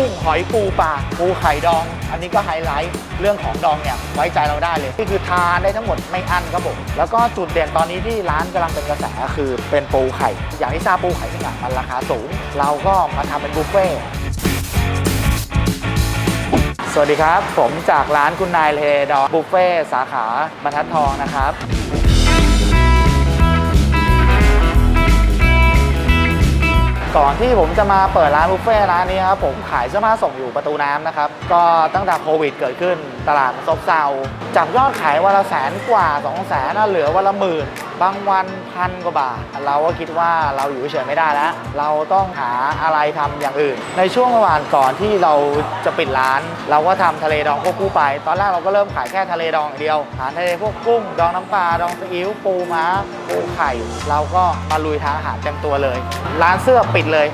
กุ้งหอยปูปลาปูไข่ดอง อันนี้ก็ไฮไลท์เรื่องของดองเนี่ยไว้ใจเราได้เลยนี่คือทานได้ทั้งหมดไม่อั้นครับผมแล้วก็จุดเด่นตอนนี้ที่ร้านกำลังเป็นกระแสคือเป็นปูไข่ อย่างที่ทราบปูไข่ที่เนี่มันราคาสูง เราก็มาทำเป็นบุฟเฟ่สวัสดีครับ ผมจากร้านคุณนายเลดอบุฟเฟ่สาขาบรรทัดทองนะครับ ก่อนที่ผมจะมาเปิดร้านบุฟเฟ่ร้านนี้ครับผมขายเสื้อผ้าส่งอยู่ประตูน้ำนะครับ ก็ตั้งแต่โควิดเกิดขึ้นตลาดซบเซาจากยอดขายวันละแสนกว่า2องแสนเหลือวันละหมื่น บางวันพันกว่าบาท เราก็คิดว่าเราอยู่เฉยไม่ได้แล้ว เราต้องหาอะไรทำอย่างอื่น ในช่วงระหว่างก่อนที่เราจะปิดร้าน เราก็ทำทะเลดองควบคู่ไป ตอนแรกเราก็เริ่มขายแค่ทะเลดองอย่างเดียวอาหารทะเลพวกกุ้ง ดองน้ำปลาดองซีอิ๊วปูม้าปูไข่ เราก็มาลุยทางอาหารเต็มตัวเลย ร้านเสื้อปิดเลย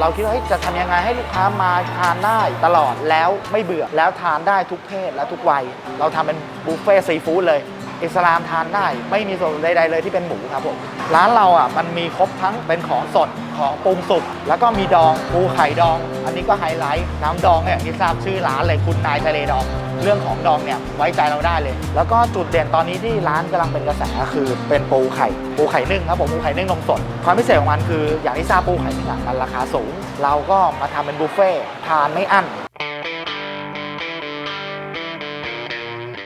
เราคิดว่าเฮ้ยจะทำยังไงให้ลูกค้ามาทานได้ตลอดแล้วไม่เบื่อแล้วทานได้ทุกเพศและทุกวัย เราทำเป็นบุฟเฟ่ต์ซีฟู้ดเลย อิสลามทานได้ ไม่มีส่วนใดๆเลยที่เป็นหมูครับผมร้านเราอะมันมีครบทั้งเป็นของสดของปรุงสุกแล้วก็มีดองปูไข่ดอง อันนี้ก็ไฮไลท์น้ำดองเนี่ยที่ทราบชื่อร้านเลยคุณนายทะเลดอง เรื่องของดองเนี่ยไว้ใจเราได้เลย แล้วก็จุดเด่นตอนนี้ที่ร้านกำลังเป็นกระแสคือเป็นปูไข่ปูไข่นึ่งครับผมปูไข่นึ่งนมสดความพิเศษของมันคืออย่างที่ทราบปูไข่นึ่งอะมันราคาสูง เราก็มาทำเป็นบุฟเฟ่ทานไม่อั้น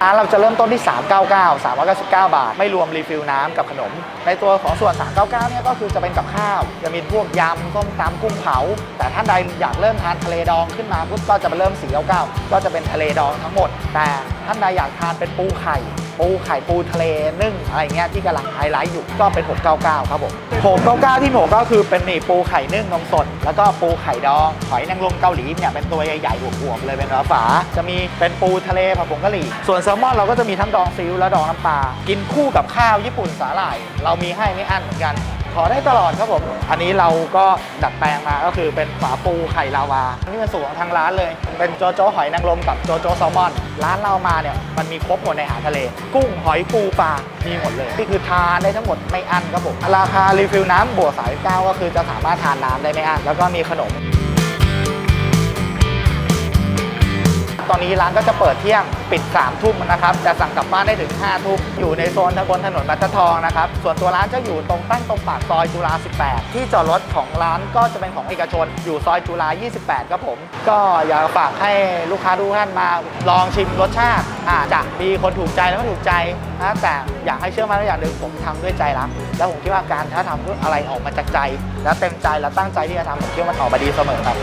ร้านเราจะเริ่มต้นที่ 399 399 บาท ไม่รวมรีฟิลน้ำกับขนม ในตัวของส่วน 399 เนี่ยก็คือจะเป็นกับข้าว จะมีพวกยำส้มตำกุ้งเผา แต่ท่านใดอยากเริ่มทานทะเลดองขึ้นมาปุ๊บก็จะมาเริ่ม 499 ก็จะเป็นทะเลดองทั้งหมด แต่ท่านใดอยากทานเป็นปูไข่ ปูไข่ปูทะเลนึ่งอะไรเงี้ยที่กำลังไฮไลท์อยู่ก็เป็น 699 ครับผม699 ที่หมก็คือเป็นนี่ปูไข่นึ่งนมสด แล้วก็ปูไข่ดองหอยนางรมเกาหลีเนี่ยเป็นตัวใหญ่ๆอวบๆเลยเป็นฝาจะมีเป็นปูทะเลผัดผงกะหรี่ ส่วนแซลมอนเราก็จะมีทั้งดองซีอิ๊วและดองน้ำปลากินคู่กับข้าวญี่ปุ่นสาหร่าย เรามีให้ไม่อั้นเหมือนกัน ขอได้ตลอดครับผม อันนี้เราก็ดัดแปลงมาก็คือเป็นฝาปูไข่ลาวาอันนี้เป็นสูตรของทางร้านเลย เป็นโจโจหอยนางรมกับโจโจแซลมอน ร้านเรามาเนี่ยมันมีครบหมดในอาหารทะเล กุ้งหอยปูปลา มีหมดเลย นี่คือทานได้ทั้งหมดไม่อั้นครับผม ราคารีฟิลน้ำบวกสายเก้าก็คือจะสามารถทานน้ำได้ไม่อั้น แล้วก็มีขนม นี้ร้านก็จะเปิดเที่ยงปิด3ามทุ่มนะครับจะสั่งกลับบ้านได้ถึง5้าทุ่มอยู่ในโซนบนถนนบรรทัดทองนะครับส่วนตัวร้านจะอยู่ตรงตั้งตรงปากซอยจุฬา 18 ที่จอดรถของร้านก็จะเป็นของเอกชน อยู่ซอยจุฬา 28 ครับผม ก็อยากฝากให้ลูกค้าทุกท่านมาลองชิมรสชาติอาจจะมีคนถูกใจแล้วไม่ถูกใจนะแต่อยากให้เชื่อมั่นว่าอย่างหนึ่งผมทำด้วยใจรักแล้วผมคิดว่าการถ้าทำอะไรออกมาจากใจ แล้วเต็มใจแล้วตั้งใจที่จะทำผมคิดว่ามันออกมาดีเสมอครับ